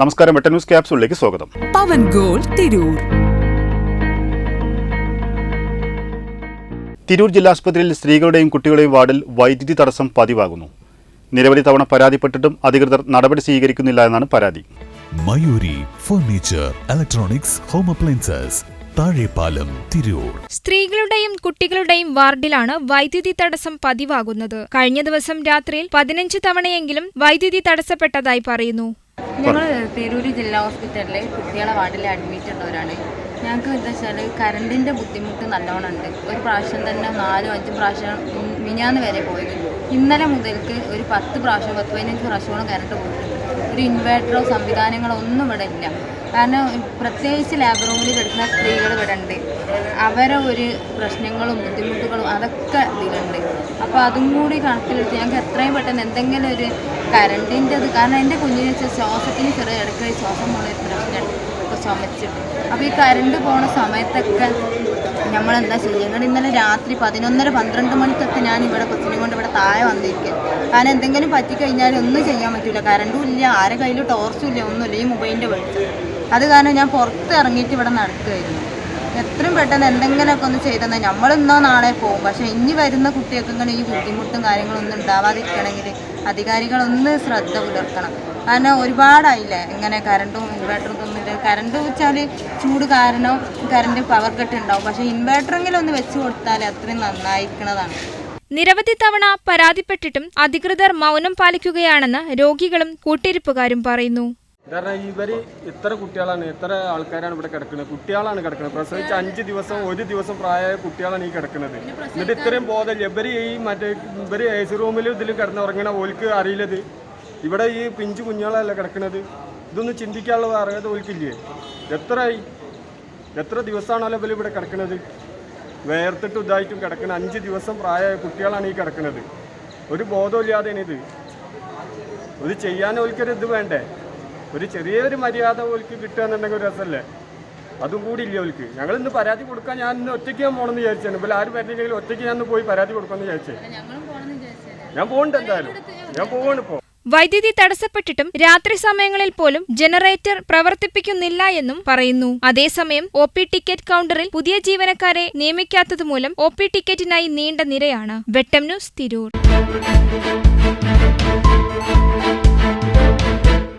നമസ്കാരം വെട്ട ന്യൂസ് ക്യാപ്സുകളിലേക്ക് സ്വാഗതം. പവൻ ഗോൾ തിരൂർ. തിരൂർ ജില്ലാ ആസ്പത്രിയിൽ സ്ത്രീകളുടെയും കുട്ടികളുടെയും വാർഡിൽ വൈദ്യുതി തടസ്സം പതിവാകുന്നു. നിരവധി തവണ പരാതിപ്പെട്ടിട്ടും അധികൃതർ നടപടി സ്വീകരിക്കുന്നില്ല എന്നാണ് പരാതി. Mayuri furniture electronics home appliances Thazhepalam Tirur. സ്ത്രീകളുടെയും കുട്ടികളുടെയും വാർഡിലാണ് വൈദ്യുതി തടസ്സം പതിവാകുന്നത്. കഴിഞ്ഞ ദിവസം രാത്രിയിൽ പതിനഞ്ച് തവണയെങ്കിലും വൈദ്യുതി തടസ്സപ്പെട്ടതായി പറയുന്നു. ഞങ്ങൾ തിരൂര് ജില്ലാ ഹോസ്പിറ്റലിലെ കുട്ടികളെ വാർഡിൽ അഡ്മിറ്റ് ഉള്ളവരാണ്. ഞങ്ങൾക്ക് എന്താ വെച്ചാൽ കറണ്ടിന്റെ ബുദ്ധിമുട്ട് നല്ലോണം ഉണ്ട് ഒരു പ്രാവശ്യം തന്നെ നാലും അഞ്ചും പ്രാവശ്യം മിനിഞ്ഞാന്ന് വരെ പോയത്. ഇന്നലെ മുതൽക്ക് ഒരു പത്ത് പ്രാവശ്യം പത്ത് പതിനഞ്ച് പ്രാവശ്യമാണ് കറണ്ട് പോയിട്ടുണ്ട്. ഒരു ഇൻവേർട്ടറോ സംവിധാനങ്ങളോ ഒന്നും ഇവിടെ ഇല്ല. കാരണം പ്രത്യേകിച്ച് ലാബ് റൂമിൽ കിടക്കുന്ന സ്ത്രീകൾ ഇവിടെ ഉണ്ട് അവരെ ഒരു പ്രശ്നങ്ങളും ബുദ്ധിമുട്ടുകളും അതൊക്കെ ഇതിലുണ്ട്. അപ്പോൾ അതും കൂടി കണക്കിലെടുത്ത് ഞങ്ങൾക്ക് എത്രയും പെട്ടെന്ന് എന്തെങ്കിലും ഒരു കറണ്ടിന്റെ അത് കാരണം എന്റെ കുഞ്ഞിന് ശ്വാസത്തിന് ചെറിയ ഇടയ്ക്ക് ശ്വാസം ഒരു പ്രശ്നമുണ്ട് ഇപ്പോൾ ചുമച്ചിട്ട്. അപ്പോൾ ഈ കറണ്ട് പോണ സമയത്തൊക്കെ നമ്മളെന്താ ചെയ്യുന്നത് ഇന്നലെ രാത്രി പതിനൊന്നര പന്ത്രണ്ട് മണിക്കൊക്കെ ഞാൻ ഇവിടെ കൊച്ചിനെ കൊണ്ട് ഇവിടെ താഴെ വന്നിരിക്കുക കാരണം എന്തെങ്കിലും പറ്റിക്കഴിഞ്ഞാൽ ഒന്നും ചെയ്യാൻ പറ്റില്ല കറണ്ടും ഇല്ല ആരെ കയ്യിൽ ടോർച്ചും ഇല്ല ഒന്നുമില്ല ഈ മൊബൈലിന്റെ വെളിച്ചം. അത് കാരണം ഞാൻ പുറത്ത് ഇറങ്ങിയിട്ട് ഇവിടെ നടക്കുകയായിരുന്നു. എത്രയും പെട്ടെന്ന് എന്തെങ്കിലുമൊക്കെ ഒന്ന് ചെയ്തെന്ന് നമ്മൾ ഇന്നോ നാളെ പോകും. പക്ഷേ ഇനി വരുന്ന കുട്ടികൾക്ക് ഇങ്ങനെ ഈ ബുദ്ധിമുട്ടും കാര്യങ്ങളൊന്നും ഉണ്ടാവാതിരിക്കണമെങ്കിൽ അധികാരികളൊന്ന് ശ്രദ്ധ പുലർത്തണം. കാരണം ഒരുപാടായില്ലേ? ഇങ്ങനെ കറണ്ടും ഇൻവേർട്ടറും ഒന്നുമില്ല കറണ്ട് വെച്ചാൽ ചൂട് കാരണം കറണ്ട് പവർ കട്ട് ഉണ്ടാവും. പക്ഷേ ഇൻവേർട്ടറെങ്കിലും ഒന്ന് വെച്ച് കൊടുത്താൽ അത്രയും നന്നായിരിക്കുന്നതാണ് നിരവധി തവണ പരാതിപ്പെട്ടിട്ടും അധികൃതർ മൗനം പാലിക്കുകയാണെന്ന് രോഗികളും കൂട്ടിരിപ്പുകാരും പറയുന്നു. കാരണം ഇവർ ഇത്ര കുട്ടികളാണ് എത്ര ആൾക്കാരാണ് ഇവിടെ കിടക്കുന്നത് കുട്ടികളാണ് കിടക്കുന്നത് പ്രസവിച്ച് അഞ്ച് ദിവസം ഒരു ദിവസം പ്രായമായ കുട്ടികളാണ് ഈ കിടക്കുന്നത് എന്നിട്ട് ഇത്രയും ബോധമില്ല. ഇവർ ഈ മറ്റേ ഇവർ എ സി റൂമിലും ഇതിലും കിടന്ന് ഉറങ്ങണ ഓൽക്ക് അറിയില്ലത്. ഇവിടെ ഈ പിഞ്ചു കുഞ്ഞുങ്ങളല്ല കിടക്കുന്നത് ഇതൊന്നും ചിന്തിക്കാനുള്ള അറിയാതെ ഓൽക്കില്ലേ? എത്രയായി എത്ര ദിവസമാണല്ലോ ഇവർ ഇവിടെ കിടക്കുന്നത് വേർത്തിട്ടും ഇതായിട്ടും കിടക്കുന്ന അഞ്ച് ദിവസം പ്രായമായ കുട്ടികളാണ് ഈ കിടക്കുന്നത് ഒരു ബോധമില്ലാതെ ഇത്. ഇത് ചെയ്യാൻ ഓൽക്കൊരു ഇത് വേണ്ടേ? ഒരു ചെറിയൊരു മര്യാദ ഓൽക്ക് കിട്ടുകയെന്നുണ്ടെങ്കിൽ ഒരു രസമല്ലേ അതും കൂടി ഇല്ല ഓൽക്ക്? ഞങ്ങൾ ഇന്ന് പരാതി കൊടുക്കാൻ ഞാൻ ഇന്ന് ഒറ്റയ്ക്ക് ഞാൻ പോകണമെന്ന് വിചാരിച്ചാണ്. ഇപ്പോൾ ആരും പറ്റില്ലെങ്കിൽ ഒറ്റയ്ക്ക് ഞാൻ പോയി പരാതി കൊടുക്കാമെന്ന് വിചാരിച്ചേ. ഞാൻ പോകുന്നുണ്ട് എന്തായാലും. ഞാൻ പോവാണ് ഇപ്പോൾ വൈദ്യുതി തടസ്സപ്പെട്ടിട്ടും രാത്രി സമയങ്ങളിൽ പോലും ജനറേറ്റർ പ്രവർത്തിപ്പിക്കുന്നില്ല എന്നും പറയുന്നു. അതേസമയം ഒ പി ടിക്കറ്റ് കൗണ്ടറിൽ പുതിയ ജീവനക്കാരെ നിയമിക്കാത്തതുമൂലം ഒ പി ടിക്കറ്റിനായി നീണ്ട നിരയാണ്. വെട്ടം ന്യൂസ് തിരൂർ.